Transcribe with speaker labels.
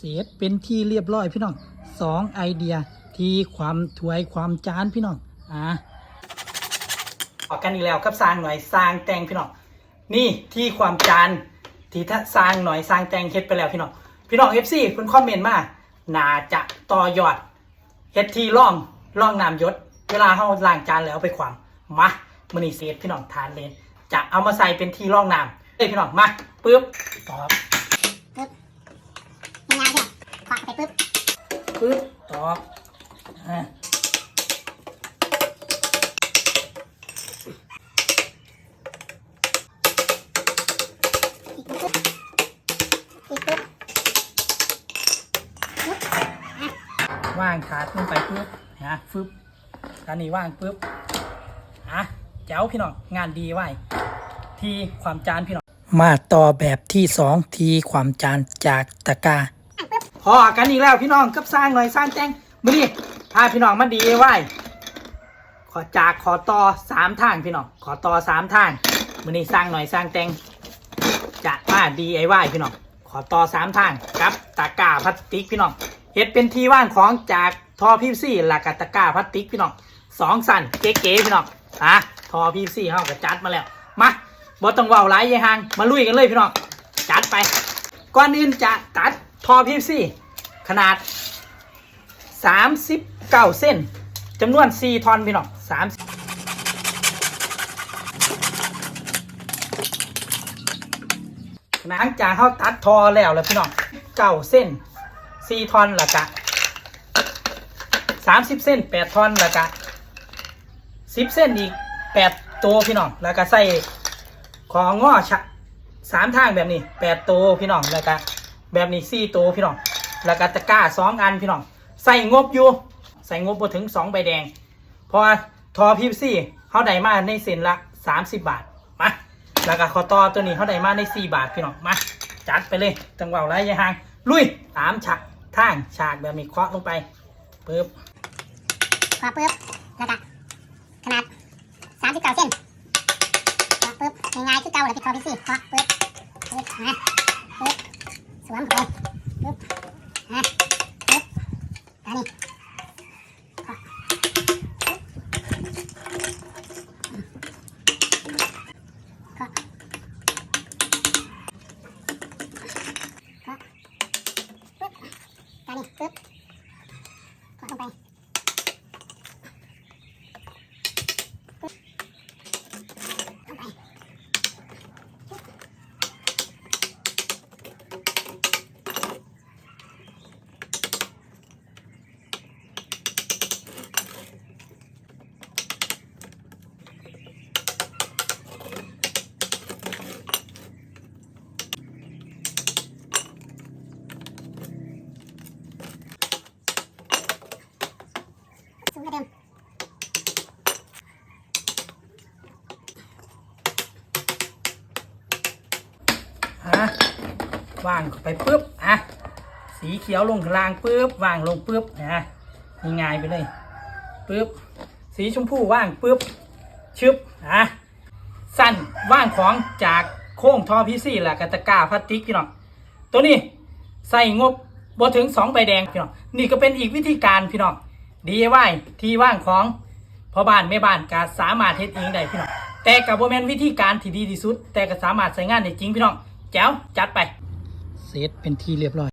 Speaker 1: เสร็จเป็นที่เรียบร้อยพี่น้องสองไอเดียที่ความถวยความจานพี่น้องอะออกกันอีกแล้วกับสร้างหน่อยสร้างแตงพี่น้องนี่ที่ความจานที่ถ้าสร้างหน่อยสร้างแตงเฮ็ดไปแล้วพี่น้องพี่น้องเอฟซีเพิ่นคอมเมนต์มาน่าจะต่อยอดเฮ็ดที่ร่องร่องน้ำยศเวลาเฮาล้างจานแล้วไปความมามื้อนี้เสร็จพี่น้องทานเลยจะเอามาใส่เป็นที่ร่องน้ำเอ้ยพี่น้องมาปึ๊บตอบ
Speaker 2: ปึ๊บง่ายๆเนี่ยขวาไปปึ๊บ
Speaker 1: ปึ๊บตอกอะว่างขาดลงไปปึ๊บนะฟึบการนี้ว่างปึ๊บอะแจ๋วพี่น้องงานดีไว้ทีความจานพี่น้องมาต่อแบบที่สองทีความจานจากตะกร้า พอกันอีกแล้วพี่น้องกับสร้างหน่อยสร้างแจ้งมือนี้พาพี่น้องมาดีไว้ขอจากขอต่อสามทางพี่น้องขอต่อสามทางมือนี้สร้างหน่อยสร้างแจ้งจะมา DIY พี่น้องขอต่อสามทางกับตะกร้าพลาสติกพี่น้องเฮ็ดเป็นที่ว่างของจากทอพีซี่หลักตะกร้าพลาสติกพี่น้องสองสั่นเก๋ๆพี่น้องอะทอพีซีเฮาก็จัดมาแล้วมาบ่ต้องว้าหลายยายหางมาลุยกันเลยพี่น้องจัดไป ก่อนอื่นจะตัด ทอพีซีขนาด 39 เส้นจำนวน 4 ทอนพี่น้อง30หลังจากเขาตัดทอแล้วแล้วพี่น้องเก้าเส้นสี่ทอนละกะสามสิบเส้นแปดทอนละกะสิบเส้นอีกแปดตัวพี่น้องแล้วก็ใส่ของง้อชะสามทางแบบนี้แปดตัวพี่น้องแล้วก็ แบบนี้สี่ตัวพี่น้อง แล้วก็ตะกร้าสองอันพี่น้อง ใส่งบอยู่ ใส่งบไปถึงสองใบแดงพราะว่าทอพีซี่เขาได้มาในเส้นละสามสิบบาท มา แล้วก็คอต่อตัวนี้เขาได้มาใน4บาทพี่น้อง มา จัดไปเลย จังหวะไรยายหาง ลุยตามฉากทางฉากแบบนี้เคาะลงไปปึ๊บ
Speaker 2: ขวาปึ๊บแล้วก็ขนาดสามสิบเก้าเส้นขวาปึ๊บง่ายๆคือเก่าเลยพี่คอพี่สี่ขวาปึ๊บปึ๊บนะปึ๊บ สวมเข้าไปปึ๊บนะปึ๊บอันนี้ขวาขวาขวาปึ๊บอันนี้ปึ๊บขวาลงไป สูงกว่าเดิม
Speaker 1: ฮะวางไปปึ๊บอะสีเขียวลงข้างล่างปึ๊บวางลงปึ๊บนะง่ายๆไปเลยปึ๊บสีชมพูว่างปึ๊บชึบอะสั้นว่างของจากโค้งทอพีซี่แหละกบตะกาพลาสติกพี่น้องตัวนี้ใส่งบบ่ถึงสองใบแดงพี่น้องนี่ก็เป็นอีกวิธีการพี่น้อง DIY ที่ว่างของพ่อบ้านแม่บ้านก็สามารถเฮ็ดเองได้พี่น้องแต่กับโบแมนวิธีการที่ดีที่สุด แต่ก็สามารถใช้งานได้จริงพี่น้อง แจ๋วจัดไป เซตเป็นที่เรียบร้อย